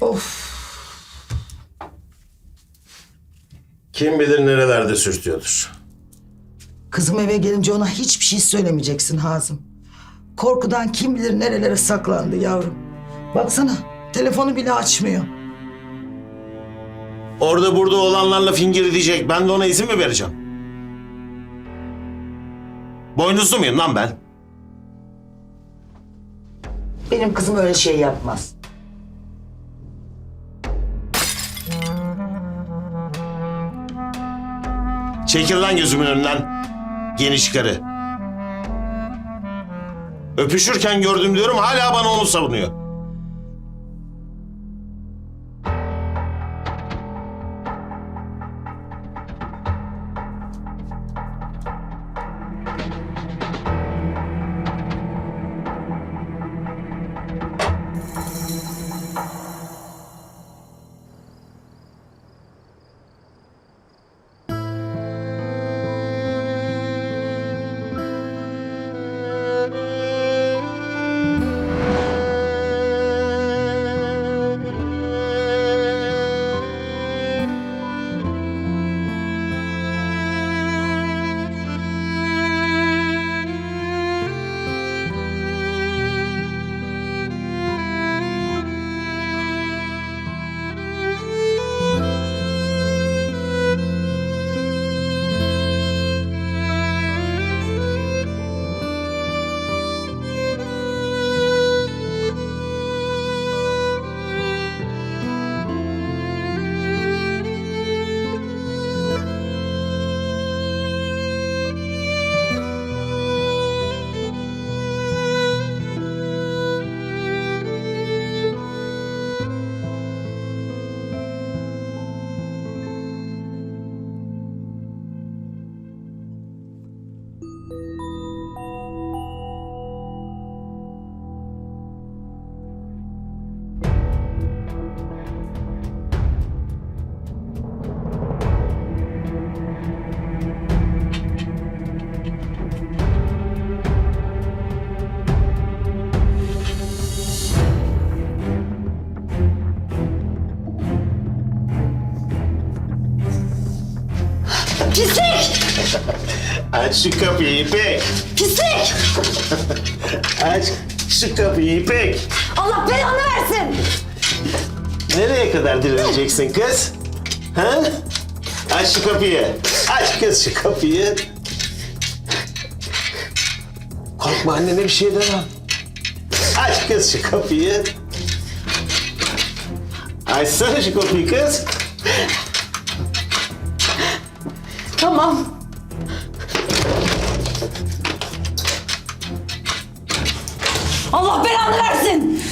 Of. Kim bilir nerelerde sürtüyordur. Kızım eve gelince ona hiçbir şey söylemeyeceksin Hazım. Korkudan kim bilir nerelere saklandı yavrum. Baksana telefonu bile açmıyor. Orada burada olanlarla fingir diyecek. Ben de ona izin mi vereceğim? Boynuzlu muyum lan ben? Benim kızım öyle şey yapmaz. Çekil lan gözümün önünden. Geniş karı. Öpüşürken gördüm diyorum hala bana onu savunuyor. Pislik! Aç şu kapıyı İpek. Pislik! Aç şu kapıyı İpek. Allah belanı versin! Nereye kadar direneceksin kız? Ha? Aç şu kapıyı. Aç kız şu kapıyı. Korkma annene bir şey demem. Aç kız şu kapıyı. Açsana şu kapıyı kız. Tamam. Allah belanı versin!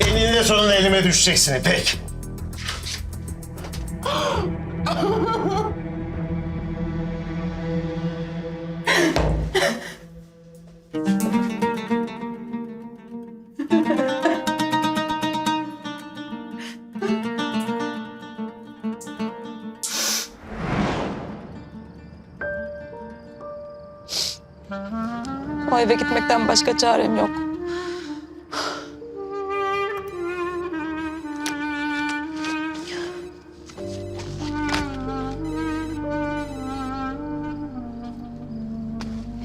Eninde sonunda elime düşeceksin İpek. O eve gitmekten başka çarem yok.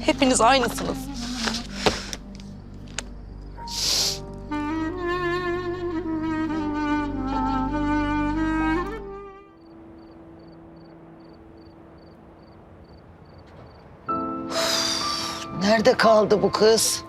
Hepiniz aynısınız. Nerede kaldı bu kız?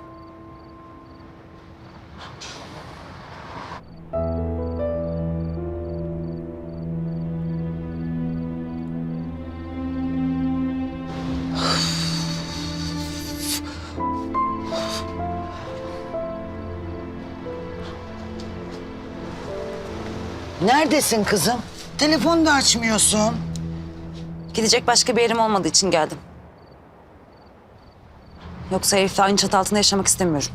Neredesin kızım? Telefonu da açmıyorsun. Gidecek başka bir yerim olmadığı için geldim. Yoksa Elif'le aynı çatı altında yaşamak istemiyorum.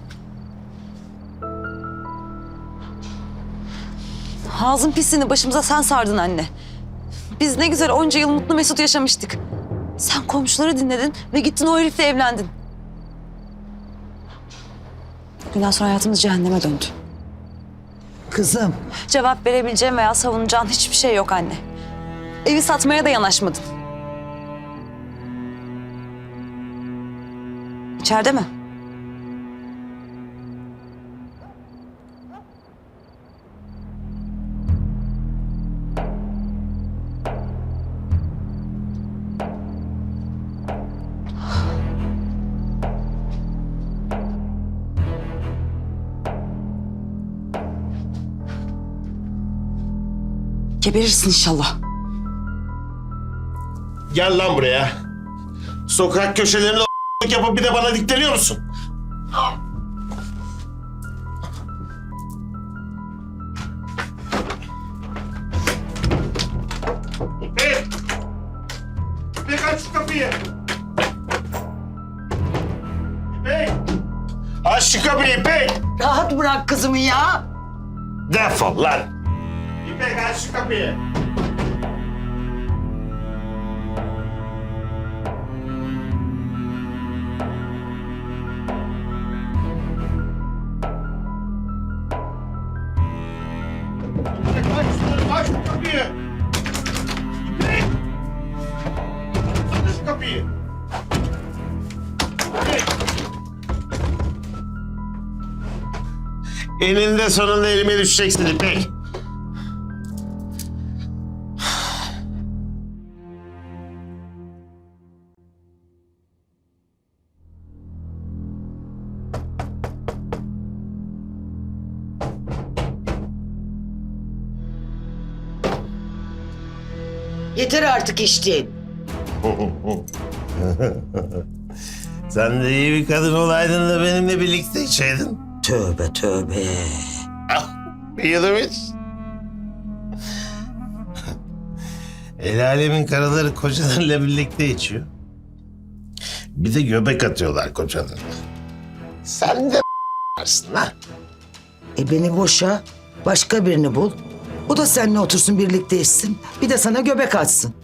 Hazım pisliğini başımıza sen sardın anne. Biz ne güzel onca yıl mutlu mesut yaşamıştık. Sen komşuları dinledin ve gittin o herifle evlendin. Günden sonra hayatımız cehenneme döndü. Kızım Cevap verebileceğim veya savunacağın hiçbir şey yok anne. Evi satmaya da yanaşmadın. İçeride mi? Geberirsin inşallah. Gel lan buraya. Sokak köşelerinde yapıp bir de bana dikleniyor musun? İpek! İpek aç şu kapıyı! İpek! Aç şu kapıyı İpek! rahat bırak kızımı ya. Defol lan! İpek aç şu kapıyı! Eninde sonunda elime düşeceksin İpek. Yeter artık içtiğin. Sen de iyi bir kadın olaydın da benimle birlikte içeydin. Tövbe tövbe. Ah, iç. El alemin karıları kocalarıyla birlikte içiyor. Bir de göbek atıyorlar kocalarına. Sen de varsın ha. E beni boşa, başka birini bul. O da seninle otursun birlikte içsin. Bir de sana göbek atsın.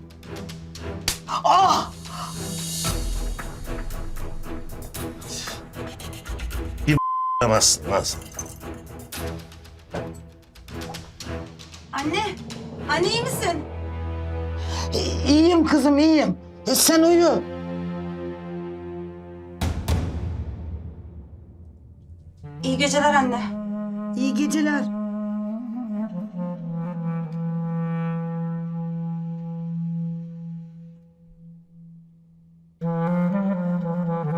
Yapamazsın sen. Anne, anne iyi misin? İyiyim kızım iyiyim. E sen uyu. İyi geceler anne. İyi geceler.